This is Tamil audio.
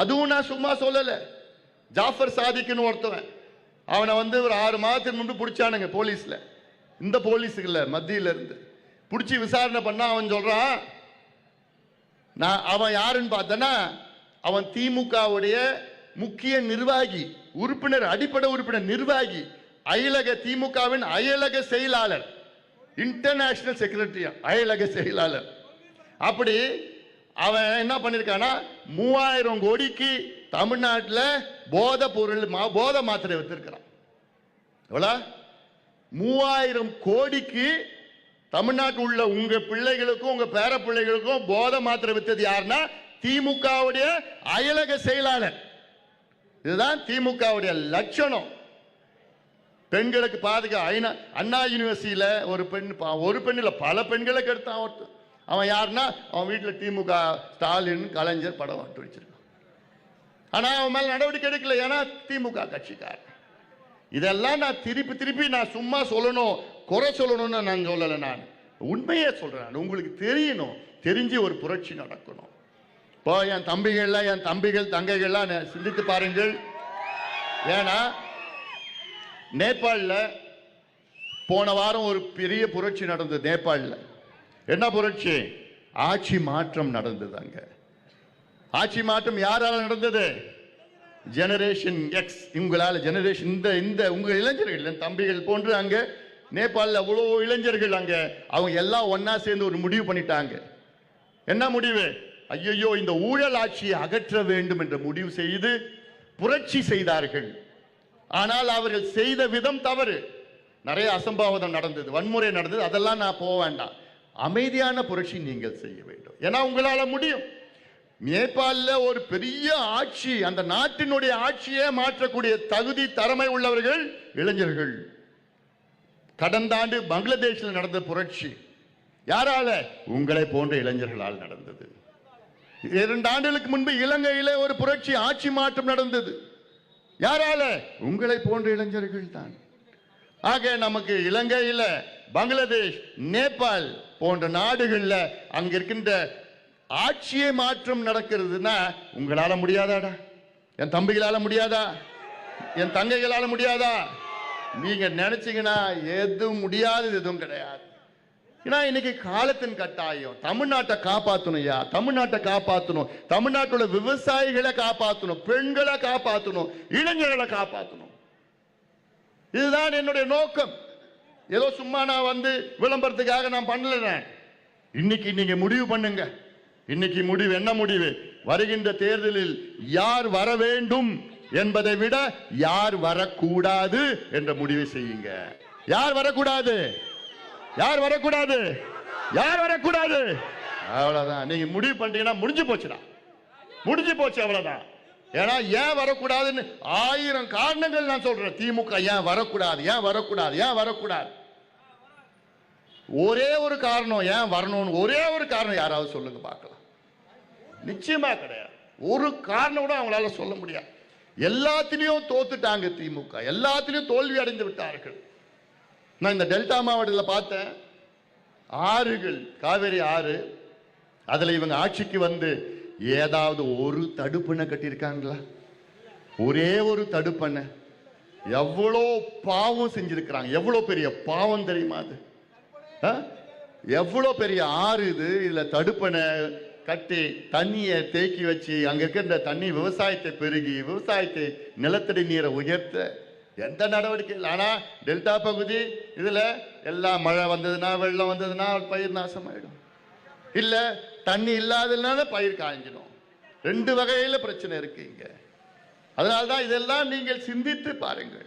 அதுவும் நான் சும்மா சொல்லல. ஜாஃபர் சாதிக்குன்னு ஒருத்தவன். அவனை வந்து ஒரு ஆறு மாதத்துக்கு முன்பு பிடிச்சானுங்க போலீஸில். இந்த போலீஸுக்கு மத்தியில் இருந்து பிடிச்சி விசாரணை பண்ணால் அவன் சொல்கிறான் நான் அவன் யாருன்னு பார்த்தனா அவன் திமுகவுடைய முக்கிய நிர்வாகி உறுப்பினர் அடிப்படை உறுப்பினர் நிர்வாகி அயலக திமுகவின் அயலக செயலாளர். இன்டர்நேஷனல் செக்ரட்டரி அயலக செயலாளர். அப்படி அவன் என்ன பண்ணிருக்கானா மூவாயிரம் கோடிக்கு தமிழ்நாட்டில் போத பொருள் மா- போத மாத்திரை வித்திருக்கிறான். எவ்வளோ? மூவாயிரம் கோடிக்கு தமிழ்நாட்டில் உள்ள உங்க பிள்ளைகளுக்கும் உங்க பேர பிள்ளைகளுக்கும் போத மாத்திரை வித்தது யாருன்னா திமுகவுடைய அயலக செயலாளர். இதுதான் திமுகவுடைய லட்சணம். பெண்களுக்கு பாதுகா ஐநா அண்ணா யூனிவர்சிட்டியில் ஒரு பெண் பா- ஒரு பெண் பல பெண்களை கெடுத்தான் ஒருத்தன். அவன் யாருன்னா அவன் வீட்டில் திமுக ஸ்டாலின் கலைஞர் படம் வட்டு வச்சிருக்கான். ஆனால் அவன் மேலே நடவடிக்கை எடுக்கல. ஏன்னா திமுக கட்சிக்காரன். இதெல்லாம் நான் திருப்பி திருப்பி நான் சும்மா சொல்லணும் குறை சொல்லணும்னு நான் சொல்லலை நான். உண்மையே சொல்கிறேன் உங்களுக்கு தெரியணும். தெரிஞ்சு ஒரு புரட்சி நடக்கணும். இப்போ என் தம்பிகள்லாம் என் தம்பிகள் தங்கைகள்லாம் சிந்தித்து பாருங்கள். ஏன்னா நேபாளில் போன வாரம் ஒரு பெரிய புரட்சி நடந்தது நேபாளில். என்ன புரட்சி? ஆட்சி மாற்றம் நடந்தது அங்க ஆட்சி மாற்றம் யாரால நடந்தது? ஜெனரேஷன் எக்ஸ் உங்களால் ஜெனரேஷன் இந்த இந்த உங்க இளைஞர்கள் தம்பிகள் போன்று அங்க நேபாளில் அவ்வளோ இளைஞர்கள் அங்க அவங்க எல்லாம் ஒன்றா சேர்ந்து ஒரு முடிவு பண்ணிட்டாங்க. என்ன முடிவு? ஐயையோ இந்த ஊழல் ஆட்சியை அகற்ற வேண்டும் என்ற முடிவு செய்து புரட்சி செய்தார்கள். ஆனால் அவர்கள் செய்த விதம் தவறு. நிறைய அசம்பாவிதம் நடந்தது வன்முறை நடந்தது அதெல்லாம் நான் போக வேண்டாம். அமைதியான புரட்சி நீங்கள் செய்ய வேண்டும். ஏன்னா உங்களால் முடியும். நேபாளில் ஒரு பெரிய ஆட்சி அந்த நாட்டினுடைய ஆட்சியே மாற்றக்கூடிய தகுதி திறமை உள்ளவர்கள் இளைஞர்கள். கடந்த ஆண்டு பங்களாதேஷில் நடந்த புரட்சி யாரால? உங்களை போன்ற இளைஞர்களால் நடந்தது. இரண்டு ஆண்டுகளுக்கு முன்பு இலங்கையில் ஒரு புரட்சி ஆட்சி மாற்றம் நடந்தது. யாரால? உங்களை போன்ற இளைஞர்கள் தான் ஆக நமக்கு இலங்கையில பங்களாதேஷ் நேபாள் போன்ற நாடுகளில் அங்க இருக்கின்ற ஆட்சியை மாற்றம் நடக்கிறதுனா உங்களால முடியாதாடா? என் தம்பிகளால முடியாதா? என் தங்கைகளால முடியாதா? நீங்க நினைச்சீங்கன்னா எதுவும் முடியாதது எதுவும் கிடையாது. ஏன்னா இன்னைக்கு காலத்தின் கட்டாயம். தமிழ்நாட்டை காப்பாற்றணும் ஐயா. தமிழ்நாட்டை காப்பாற்றணும் தமிழ்நாட்டோட விவசாயிகளை காப்பாற்றணும் பெண்களை காப்பாற்றணும் இளைஞர்களை காப்பாற்றணும் இதுதான் என்னுடைய நோக்கம். ஏதோ சும்மா நான் வந்து விளம்பரத்துக்காக நான் பண்ணல இன்னைக்கு நீங்க முடிவு பண்ணுங்க. இன்னைக்கு முடிவு என்ன முடிவு? வருகின்ற தேர்தலில் யார் வர வேண்டும் என்பதை விட யார் வரக்கூடாது என்ற முடிவை செய்யுங்க. யார் வரக்கூடாது? யார் வரக்கூடாது? யார் வரக்கூடாது? அவ்வளவுதான். நீங்க முடிவு பண்ணிட்டீங்கன்னா முடிஞ்சு போச்சுடா. முடிஞ்சு போச்சு அவ்வளவுதான். ஏன்னா ஏன் வரக்கூடாதுன்னு ஆயிரம் காரணங்கள் நான் சொல்றேன். திமுக ஏன் வரக்கூடாது ஏன் வரக்கூடாது ஏன் வரக்கூடாது? ஒரே ஒரு காரணம் ஏன் வரணும்னு ஒரே ஒரு காரணம் யாராவது சொல்லுங்க பார்க்கலாம். நிச்சயமா கிடையாது. ஒரு காரணம் கூட அவங்களால சொல்ல முடியாது. எல்லாத்திலையும் தோத்துட்டாங்க திமுக. எல்லாத்திலையும் தோல்வி அடைந்து விட்டார்கள். நான் இந்த டெல்டா மாவட்டத்தில் பார்த்தேன். ஆறுகள் காவேரி ஆறு அதில் இவங்க ஆட்சிக்கு வந்து ஏதாவது ஒரு தடுப்பணை கட்டியிருக்காங்களா? ஒரே ஒரு தடுப்பணை. எவ்வளோ பாவம் செஞ்சிருக்கிறாங்க. எவ்வளோ பெரிய பாவம் தெரியுமா அது? எவ்வளோ பெரிய ஆறு இது. இதில் தடுப்பணை கட்டி தண்ணியை தேக்கி வச்சு அங்கே இருக்கிற தண்ணி விவசாயத்தை பெருகி விவசாயத்தை நிலத்தடி நீரை உயர்த்த எந்த நடவடிக்கை இல்லை. ஆனால் டெல்டா பகுதி இதில் எல்லாம் மழை வந்ததுன்னா வெள்ளம் வந்ததுன்னா பயிர் நாசமாயிடும். இல்லை தண்ணி இல்லாததுனால பயிர் காய்ஞ்சிடும். ரெண்டு வகையில பிரச்சனை இருக்கு இங்க. அதனால்தான் இதெல்லாம் நீங்கள் சிந்தித்து பாருங்கள்.